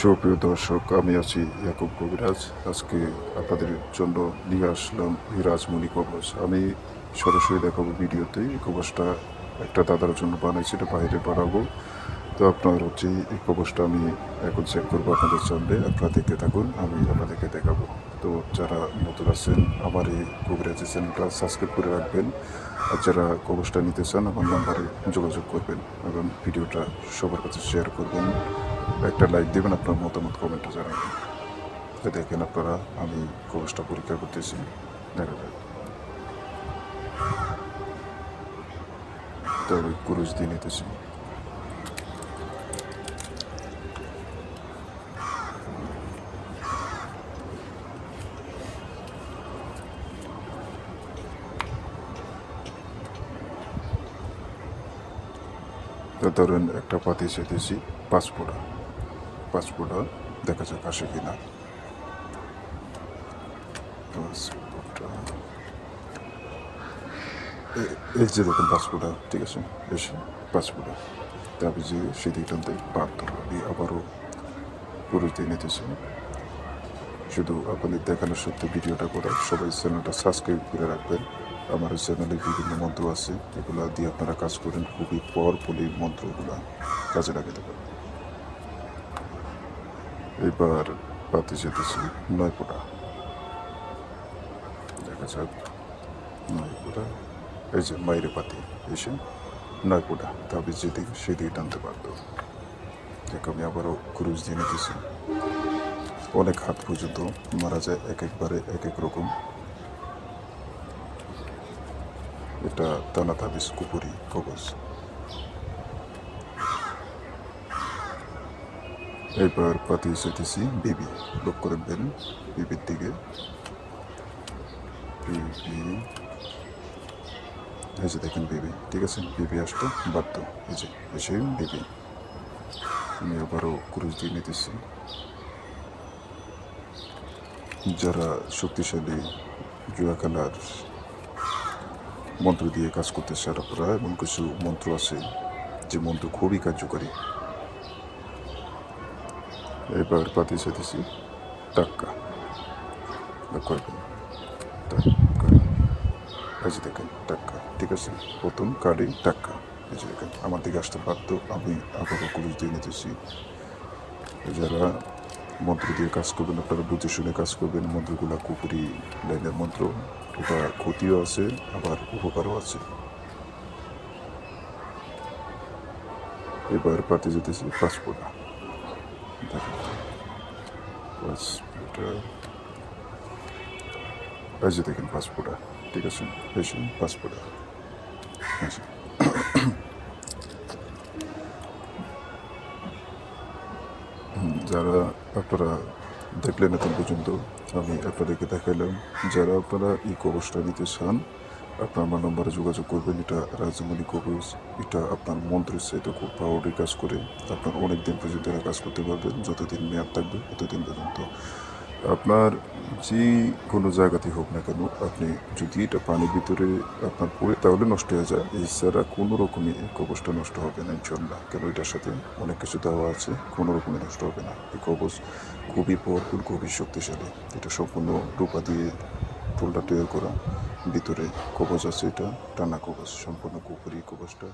সুপ্রিয় দর্শক, আমি আছি ইয়াকুব কবিরাজ। আজকে আপনাদের জন্য নিয়ে আসলাম হিরাজ মণি কবচ। আমি সরাসরি দেখাবো ভিডিওতে। এই কবচটা একটা দাদার জন্য বানাইছি, এটা বাইরে বানাবো। তো আপনার হচ্ছে এই কবচটা আমি এখন চেক করব আপনাদের সামনে। আপনারা দেখতে থাকুন, আমি আপনাদেরকে দেখাবো। তো যারা নতুন আছেন, আমার এই কবিরাজের চ্যানেলটা সাবস্ক্রাইব করে রাখবেন। আর যারা কবচটা নিতে চান, আমার নাম্বারে যোগাযোগ করবেন এবং ভিডিওটা সবার কাছে শেয়ার করবেন। একটা লাইক দেবেন, আপনার মতামত কমেন্টে জানাবেন। তো দেখেন আপনারা, আমি কবচটা পরীক্ষা করতেছি। দেখা যাক। তবে কুরুশ দিয়ে নিতেছি। তো ধরেন একটা পাতি চেতেছি পাঁচ ফোঁটা। ফোঁটা দেখা যাক আসে পাঁচ ফোঁটা এই যে দেখুন ফোঁটা ঠিক আছে? এসে ফোঁটা তবে যে সেদিক টানতে বাধ্য আমি আবারও পুরুষ দিয়ে নিতেছি। শুধু আপনাদের দেখানোর সত্ত্বে ভিডিওটা করা সবাই চ্যানেলটা সাবস্ক্রাইব করে রাখবেন। আমার চ্যানেলে বিভিন্ন মন্ত্র আছে এগুলো দিয়ে আপনারা কাজ করেন। খুবই পাওয়ারফুলি মন্ত্রগুলো কাজে লাগাতে পারেন এবার পাতি যেতেছি নয় ফোঁটা দেখা যাক নয় ফোঁটা এই যে মাইরে পাতি এসে নয় ফোঁটা তবে যেদিকে সেদিকে টানতে পারতো দেখ, আমি আবারও ক্রুজ দিয়ে নিতেছি। অনেক হাত পর্যন্ত মারা যায় এক একবারে এক এক রকম। এটা টানা তাবিজ, কুপুরি কবচ এবার পাতি সেতেছি বিবি লোক করবেন বিবির দিকে। বিবি। এই যে দেখেন বিবি, ঠিক আছে? বিবি আসতো বাধ্য। এই যে এসে বিবি। আমি আবারও ক্রুজ দিয়ে নিতেছি। যারা শক্তিশালী জুয়া খেলার মন্ত্র দিয়ে কাজ করতে চান আপনারা এমন কিছু মন্ত্র আছে, যে মন্ত্র খুবই কার্যকরী। এবার পাতি সেতেছি টাক্কা করবেন এই দেখেন টাক্কা ঠিক আছে প্রথম কার্ডে টাক্কা এই যে দেখেন আমার দিকে আসতে বাধ্য আমি আবারও কুলুস দিয়ে নিতেছি যারা মন্ত্র দিয়ে কাজ করবেন আপনারা বুঝে শুনে কাজ করবেন মন্ত্রগুলো কুপুরি লাইনের মন্ত্র এটা ক্ষতিও আছে আবার উপকারও আছে এবার পাতে যেতেছি পাসপোর্ট দেখেন পাসপোর্ট এই যে দেখেন পাসপোর্ট ঠিক আছে এসে পাসপোর্ট আচ্ছা যারা আপনারা দেখলেন এখন পর্যন্ত আমি আপনাদেরকে দেখাইলাম যারা আপনারা এই কবচটা নিতে চান আপনার আমার নম্বরে যোগাযোগ করবেন, এটা রাজমণি কবচ এটা আপনার মন্ত্রের চাইতে খুব পাওয়ারি কাজ করে। আপনার অনেক দিন পর্যন্ত এরা কাজ করতে পারবেন, যতদিন মেয়াদ থাকবে ততদিন পর্যন্ত। আপনার যে কোনো জায়গাতেই হোক না কেন, আপনি যদি এটা পানির ভিতরে আপনার পড়ে, তাহলে নষ্ট হয়ে যায়। এছাড়া কোনো রকমই কবচটা নষ্ট হবে না ইনশাল্লাহ কেন এটার সাথে অনেক কিছু দেওয়া আছে, কোনো রকমই নষ্ট হবে না। এই কবচ খুবই পাওয়ারফুল খুবই শক্তিশালী। এটা সম্পূর্ণ রূপা দিয়ে ফুলটা তৈরি করা। ভিতরে কবচ আছে এটা টানা কবচ সম্পূর্ণ কুপুরি কবচটা।